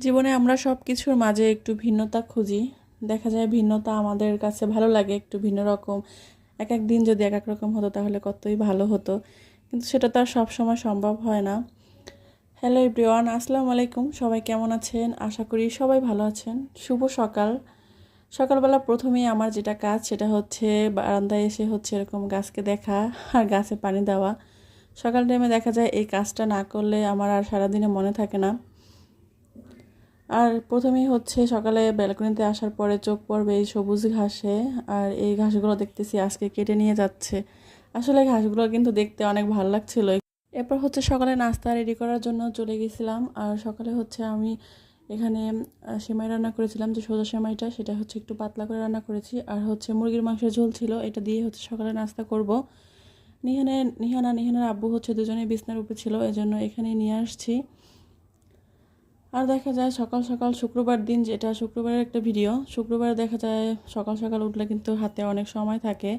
জীবনে আমরা সব কিছুর মাঝে একটু ভিন্নতা খুঁজি। দেখা যায় ভিন্নতা আমাদের কাছে ভালো লাগে একটু ভিন্ন রকম। এক এক দিন যদি এক এক রকম হতো তাহলে কতই ভালো হতো। কিন্তু সেটা তো আর সবসময় সম্ভব হয় না। হ্যালো এভরিওয়ান আসসালামু আলাইকুম। সবাই কেমন আছেন? আশা করি সবাই ভালো আছেন। শুভ সকাল। সকালবেলা প্রথমেই আমার যেটা কাজ সেটা হচ্ছে বারান্দায় এসে হচ্ছে এরকম গাছকে দেখা আর গাছে পানি দেওয়া। সকাল টাইমে দেখা যায় এই কাজটা না করলে আমার আর সারাদিনে মনে থাকে না। আর প্রথমেই হচ্ছে সকালে ব্যালকনিতে আসার পরে চোখ পড়বে এই সবুজ ঘাসে, আর এই ঘাসগুলো দেখতেছি আজকে কেটে নিয়ে যাচ্ছে। আসলে ঘাসগুলো কিন্তু দেখতে অনেক ভালো লাগছিল। এরপর হচ্ছে সকালে নাস্তা রেডি করার জন্য চলে গেছিলাম, আর সকালে হচ্ছে আমি এখানে সেমাই রান্না করেছিলাম, যে সোজা সেমাইটা, সেটা হচ্ছে একটু পাতলা করে রান্না করেছি। আর হচ্ছে মুরগির মাংসের ঝোল ছিল, এটা দিয়ে হচ্ছে সকালে নাস্তা করব। নিহানে নিহানা, নিহানের আব্বু হচ্ছে দুজনেই বিছনার উপরে ছিল এই জন্য এখানেই নিয়ে আসছি। আর দেখা যায় সকাল সকাল শুক্রবার দিন যেটা শুক্রবারের একটা ভিডিও, শুক্রবার দেখা যায় সকাল সকাল উঠলে কিন্তু হাতে অনেক সময় থাকে।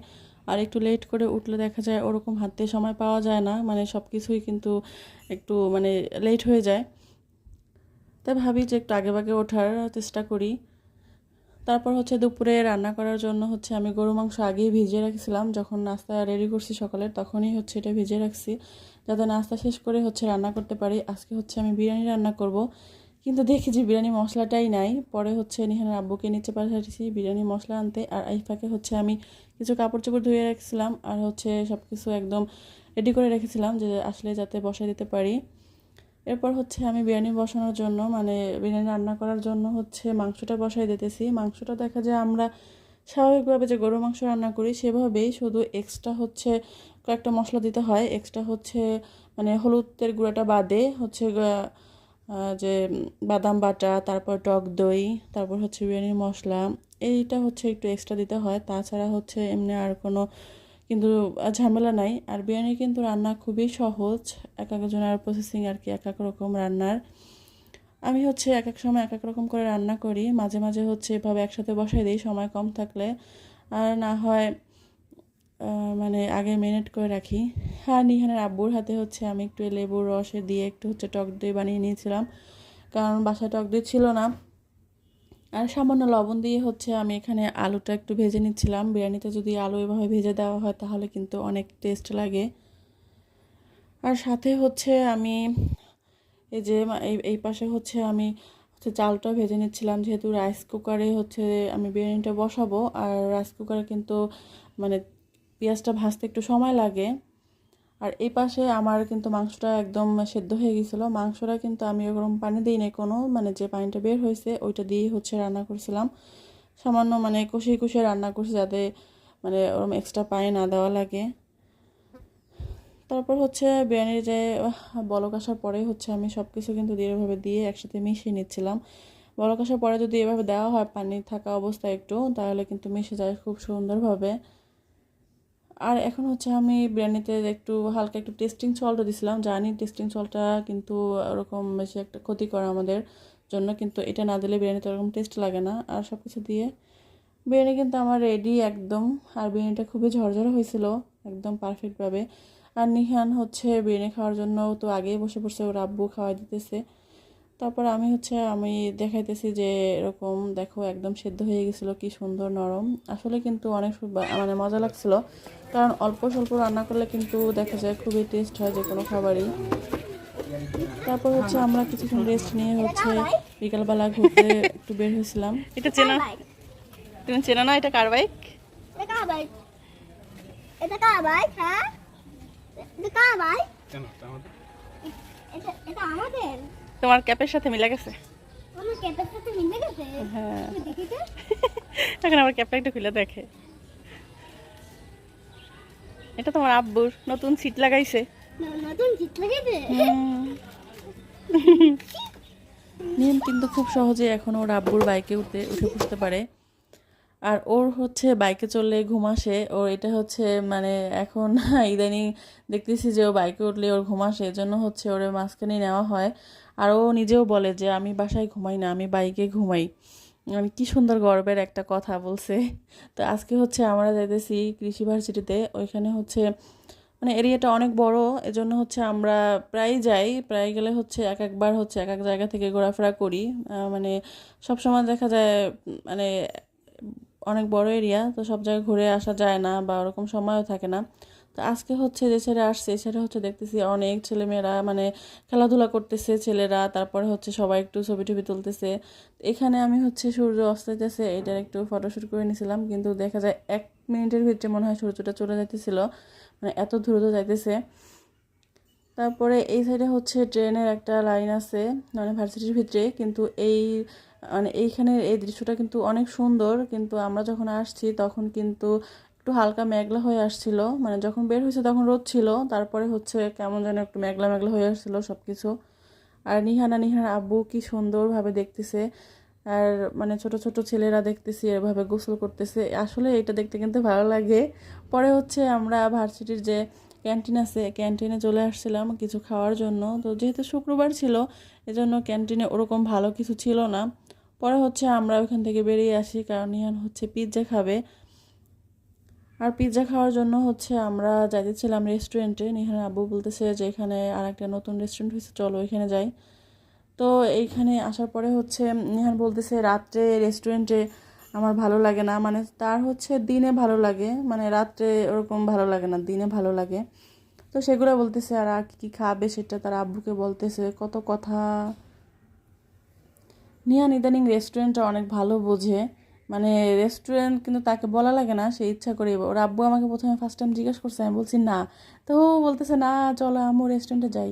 আর একটু লেট করে উঠলে দেখা যায় ওরকম হাতে সময় পাওয়া যায় না মানে সব কিছুই কিন্তু একটু মানে লেট হয়ে যায়। তাই ভাবি যে একটু আগে ভাগে ওঠার চেষ্টা করি। তারপর হচ্ছে দুপুরে রান্না করার জন্য হচ্ছে আমি গরু মাংস আগেই ভিজিয়ে রাখছিলাম। যখন নাস্তা রেডি করছি সকালে, তখনই হচ্ছে এটা ভিজিয়ে রাখছি। যাতে নাস্তা শেষ করে হচ্ছে রান্না করতে পারি। আজকে হচ্ছে আমি বিরিয়ানি রান্না করব। কিন্তু দেখি যে বিরিয়ানি মশলাটাই নাই। পরে হচ্ছে নিহানের আব্বুকে নিচে পাঠিয়েছি বিরিয়ানি মশলা আনতে। আর আইফাকে হচ্ছে আমি কিছু কাপড় চোপড় ধুয়ে রাখছিলাম। আর হচ্ছে সব কিছু একদম রেডি করে রেখেছিলাম যে আসলে যাতে বসাই দিতে পারি। এরপর হচ্ছে আমি বিরিয়ানি বসানোর জন্য মানে বিরিয়ানি রান্না করার জন্য হচ্ছে মাংসটা বসাই দিতেছি। মাংসটা দেখা যায় আমরা স্বাভাবিকভাবে যে গরু মাংস রান্না করি সেভাবেই শুধু এক্সট্রা হচ্ছে কয়েকটা মশলা দিতে হয়। এক্সট্রা হচ্ছে মানে হলুদের গুঁড়াটা বাদে হচ্ছে যে বাদাম বাটা, তারপর টক দই, তারপর হচ্ছে বিরিয়ানির মশলা, এইটা হচ্ছে একটু এক্সট্রা দিতে হয়। তাছাড়া হচ্ছে এমনি আর কোনো কিন্তু ঝামেলা নাই। আর বিরিয়ানি কিন্তু রান্না খুবই সহজ, এক একজনের প্রসেসিং আর কি এক এক রকম রান্নার। আমি হচ্ছে এক এক সময় এক এক রকম করে রান্না করি। মাঝে মাঝে হচ্ছে এভাবে একসাথে বসাই দিই সময় কম থাকলে। আর না হয় মানে আগে মেরিনেট করে রাখি। হ্যাঁ নিহানের আব্বুর হাতে হচ্ছে আমি একটু লেবুর রসে দিয়ে একটু হচ্ছে টক দই বানিয়ে নিয়েছিলাম। কারণ বাসায় টক দই ছিল না। আর সামান্য লবণ দিয়ে হচ্ছে আমি এখানে আলুটা একটু ভেজে নিচ্ছিলাম। বিরিয়ানিতে যদি আলু এভাবে ভেজে দেওয়া হয় তাহলে কিন্তু অনেক টেস্ট লাগে। আর সাথে হচ্ছে আমি এই যে এই এই পাশে হচ্ছে আমি হচ্ছে চালটা ভেজে নিচ্ছিলাম। যেহেতু রাইস কুকারে হচ্ছে আমি বিরিয়ানিটা বসাবো। আর রাইস কুকারে কিন্তু মানে পেঁয়াজটা ভাজতে একটু সময় লাগে। আর এই পাশে আমার কিন্তু মাংসটা একদম সেদ্ধ হয়ে গেছিল। মাংসটা কিন্তু আমি ওরকম পানি দিই নাই কোনো মানে যে পানিটা বের হয়েছে ওইটা দিয়েই হচ্ছে রান্না করছিলাম। সামান্য মানে কষিয়ে কষিয়ে রান্না করছি যাতে মানে ওরকম এক্সট্রা পানি না দেওয়া লাগে। তারপর হচ্ছে বিরিয়ানির যে বলক আসার পরে হচ্ছে আমি সব কিছু কিন্তু দিয়ে এভাবে দিয়ে একসাথে মিশিয়ে নিচ্ছিলাম। বলক আসার পরে যদি এভাবে দেওয়া হয় পানি থাকা অবস্থায় একটু, তাহলে কিন্তু মিশে যায় খুব সুন্দরভাবে। আর এখন হচ্ছে আমি বিরিয়ানিতে একটু হালকা একটু টেস্টিং সল্টও দিছিলাম, জানি টেস্টিং সল্টটা কিন্তু ওরকম বেশি একটা ক্ষতি করে আমাদের জন্য, কিন্তু এটা না দিলে বিরিয়ানিতে ওরকম টেস্ট লাগে না। আর সব কিছু দিয়ে বিরিয়ানি কিন্তু আমার রেডি একদম, আর বিরিয়ানিটা খুবই ঝরঝরে হয়েছিল, একদম পারফেক্টভাবে আর নিহান হচ্ছে বিরিয়ানি খাওয়ার জন্য তো আগেই বসে পড়ছে, ওর আব্বু খাওয়াই দিতেছে। তারপর আমি হচ্ছে, আমি দেখাইতেছি যে এরকম, দেখো একদম সেদ্ধ হয়ে গেছিল, কি সুন্দর নরম। আসলে কিন্তু অনেক মানে মজা লাগছিল। কারণ অল্প স্বল্প রান্না করলে কিন্তু দেখা যায় খুবই টেস্ট হয় যে কোনো খাবারই। তারপর হচ্ছে আমরা কিছুক্ষণ রেস্ট নিয়ে হচ্ছে বিকালবেলা ঘুরতে একটু বের হয়েছিলাম। এটা চেনা? তুমি চেনা না এটা কার বাইক এটা কার বাইক হ্যাঁ? এটা কার বাইক এটা এটা আমাদের? তোমার ক্যাপের সাথে মিলে গেছে? আমার ক্যাপের সাথে মিলে গেছে? হ্যাঁ। এখন আমার ক্যাপটা একটু খুলে দেখে। এটা তোমার আব্বুর নতুন সিট লাগাইছে। নতুন নিয়ম কিন্তু খুব সহজে এখন ওর আব্বুর বাইকে উঠতে উঠে বসতে পারে। আর ওর হচ্ছে বাইকে চললে ঘুম আসে ওর এটা হচ্ছে মানে এখন ইদানিং দেখতেছি যে ও বাইকে উঠলে ওর ঘুম আসে এজন্য হচ্ছে ওর মাঝখানে নেওয়া হয়। আর ও নিজেও বলে যে আমি বাসায় ঘুমাই না আমি বাইকে ঘুমাই। আমি কি সুন্দর গর্বের একটা কথা বলছে। তো আজকে হচ্ছে আমরা যাইতেছি কৃষি ভার্সিটিতে, ওইখানে হচ্ছে মানে এরিয়াটা অনেক বড়, এজন্য হচ্ছে আমরা প্রায় যাই, প্রায় গেলে হচ্ছে এক একবার হচ্ছে এক এক জায়গা থেকে ঘোরাফেরা করি। মানে সব সময় দেখা যায় মানে অনেক বড় এরিয়া, তো সব জায়গায় ঘুরে আসা যায় না বা ওরকম সময়ও থাকে না। তো আজকে হচ্ছে যে ছেলে আসছে সেটা হচ্ছে দেখতেছি অনেক ছেলেমেয়েরা মানে খেলাধুলা করতেছে, ছেলেরা, তারপরে হচ্ছে সবাই একটু ছবি টবি তুলতেছে। এখানে আমি হচ্ছে সূর্য অস্তাইতেছে, এটার একটু ফটোশ্যুট করে নিয়েছিলাম কিন্তু দেখা যায় এক মিনিটের ভিতরে মনে হয় সূর্যটা চলে যাইতেছিল মানে এত দ্রুত যাইতেছে। তারপরে এই সাইডে হচ্ছে ট্রেনের একটা লাইন আছে মানে ভার্সিটির ভিতরে, কিন্তু এই মানে এইখানে এই দৃশ্যটা কিন্তু অনেক সুন্দর, কিন্তু আমরা যখন আসছি তখন কিন্তু একটু হালকা মেঘলা হয়ে আসছিল। মানে যখন বের হয়েছে তখন রোদ ছিল, তারপরে হচ্ছে কেমন যেন একটু মেঘলা মেঘলা হয়ে আসছিল সব কিছু আর নিহানা নিহার আব্বু কি সুন্দরভাবে দেখতেছে। আর মানে ছোট ছোট ছেলেরা দেখতেছি, এভাবে গোসল করতেছে। আসলে এটা দেখতে কিন্তু ভালো লাগে। পরে হচ্ছে আমরা ভার্সিটির যে ক্যান্টিন আছে, ক্যান্টিনে চলে আসছিলাম কিছু খাওয়ার জন্য। তো যেহেতু শুক্রবার ছিল, এজন্য ক্যান্টিনে ওরকম ভালো কিছু ছিল না। পরে হচ্ছে আমরা ওখান থেকে বেরিয়ে আসি, কারণ নিহান হচ্ছে পিৎজা খাবে। আর পিৎজা খাওয়ার জন্য হচ্ছে আমরা যাইতেছিলাম রেস্টুরেন্টে নিহান আব্বু বলতেছে যে, এখানে আর একটা নতুন রেস্টুরেন্ট হয়েছে চলো এখানে যাই। তো এইখানে আসার পরে হচ্ছে নিহান বলতেছে, রাত্রে রেস্টুরেন্টে আমার ভালো লাগে না। মানে তার হচ্ছে দিনে ভালো লাগে মানে রাত্রে ওরকম ভালো লাগে না, দিনে ভালো লাগে। তো সেগুলো বলতেছে, আর আর কি কি খাবে সেটা? তার আব্বুকে বলতেছে, কত কথা। নিহান ইদানিং রেস্টুরেন্টটা অনেক ভালো বোঝে। মানে রেস্টুরেন্ট কিন্তু তাকে বলা লাগে না, সে ইচ্ছা করে ওর আব্বু আমাকে প্রথমে ফার্স্ট টাইম জিজ্ঞেস করছে, আমি বলছি, না। তো বলতেছে, না, চলো আম্মু রেস্টুরেন্টে যাই।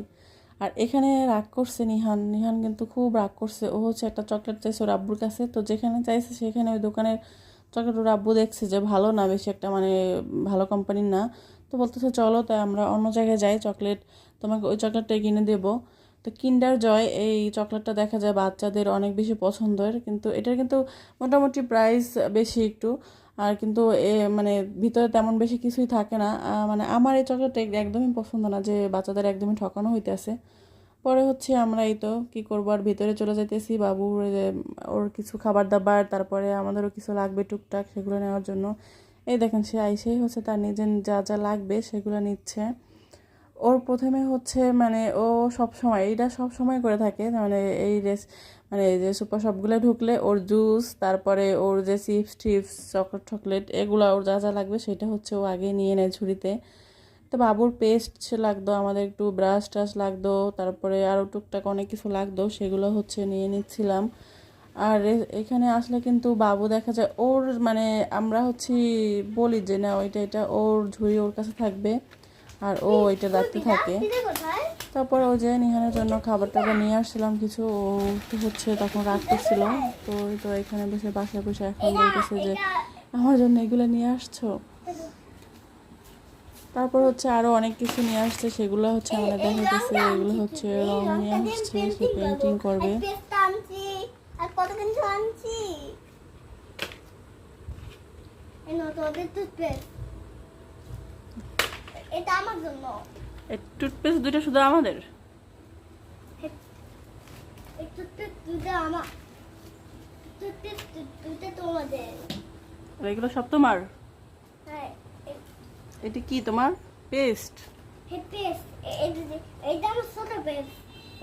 আর এখানে রাগ করছে নিহান নিহান কিন্তু খুব রাগ করছে। ও হচ্ছে একটা চকলেট চাইছে ওর আব্বুর কাছে। তো যেখানে চাইছে সেখানে ওই দোকানের চকলেট ওর আব্বু দেখছে যে ভালো না, বেশি একটা মানে ভালো কোম্পানির না। তো বলতেছে, চলো তাই আমরা অন্য জায়গায় যাই চকলেট তোমাকে ওই চকলেটটাই কিনে দেবো। তো কিন্ডার জয় এই চকলেটটা দেখা যায় বাচ্চাদের অনেক বেশি পছন্দের, কিন্তু এটার কিন্তু মোটামুটি প্রাইস বেশি একটু। আর কিন্তু এ মানে ভিতরে তেমন বেশি কিছুই থাকে না। মানে আমার এই চকলেটটা একদমই পছন্দ না, যে বাচ্চাদের একদমই ঠকানো হইতেছে। পরে হচ্ছে আমরা এই তো কী করব, আর ভিতরে চলে যাইতেছি বাবুর ওর কিছু খাবার দাবার, তারপরে আমাদেরও কিছু লাগবে টুকটাক সেগুলো নেওয়ার জন্য। এই দেখেন সে আইসেই হচ্ছে তার নিজের যা যা লাগবে সেগুলো নিচ্ছে। ওর প্রথমে হচ্ছে মানে ও সব সময়, এইটা সব সময় করে থাকে মানে এই রেস মানে যে সুপার শপগুলো ঢুকলে ওর জুস, তারপরে ওর যে চিপস টিপস, চকলেট টকলেট, এগুলো ওর যা যা লাগবে সেটা হচ্ছে ও আগে নিয়ে নেয় ঝুড়িতে। তো বাবুর পেস্ট লাগতো, আমাদের একটু ব্রাশ টাশ লাগতো, তারপরে আরও টুকটাক অনেক কিছু লাগতো, সেগুলো হচ্ছে নিয়ে নিচ্ছিলাম। আর এখানে আসলে কিন্তু বাবু দেখা যায়, ওর মানে আমরা হচ্ছে বলি যে না, ওইটা, এটা ওর ঝুড়ি ওর কাছে থাকবে। আর ও এটা রাখতে থাকে। তারপর ও যে নিহানের জন্য খাবার টাবার নিয়ে আসছিলাম কিছু, ও তো হচ্ছে তখন রাগ করছিল। তো ওই তো এখানে বসে বাসায় বসে এখন বলতেছে যে, আমার জন্য এগুলো নিয়ে আসছো? তারপর হচ্ছে আরও অনেক কিছু নিয়ে আসছে, সেগুলো হচ্ছে আমাদের দেখাইতেছে। এগুলো হচ্ছে রং নিয়ে আসছে, সে পেন্টিং করবে। আর কত কিছু আনছি এই নতুন টুথপেস্ট এটা আমার জন্য। এই টুথপেস্ট দুটো শুধু আমাদের? এই টুথপেস্ট দুটো আমার। টুথপেস্ট দুটো তোমাদের। এগুলো সব তোমার? হ্যাঁ এটি কি তোমার? পেস্ট। এই পেস্ট এইটা আমার ছোট পেস্ট।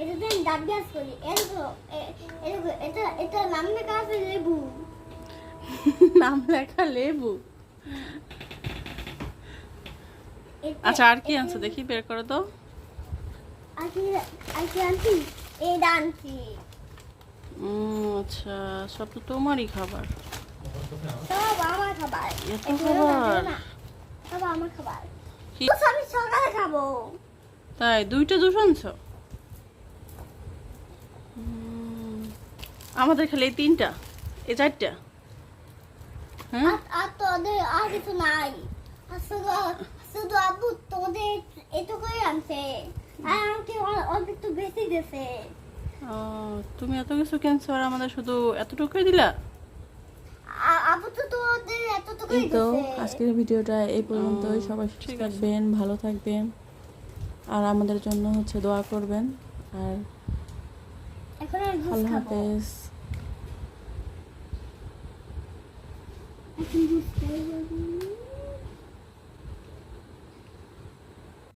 এটা তো আমি দাঁত ব্রাশ করি। এটা এটা এটা এটা নাম লেখা আছে লেবু। নাম লেখা লেবু। এটা- আচ্ছা আর কি আনছো? দেখি বের করো তো। আচ্ছা সব তো তোমারই খাবার। সব আমার খাবার। এত এই দিও না, খাবার? সব আমার খাবার। আমি সকালে খাব। তাই দুইটা আনছো? আমাদের খালি এই তিনটা এই চারটা। হ্যাঁ? আর তোদের আর কিছু নাই। আর শুধু শুধু আব্বু তোদের এটুকুই আনছে। আর আমাকে অল্প একটু বেশি দিয়েছে। ও, তুমি এত কিছু কিনছো আর আমাদের শুধু এতটুকুই দিলা? তো তোদের এই তো আজকের ভিডিওটা এই পর্যন্তই। সবাই সুস্থ। থাকবেন ভালো থাকবেন। আর আমাদের জন্য হচ্ছে দোয়া করবেন। আর আল্লাহ হাফেজ। এখন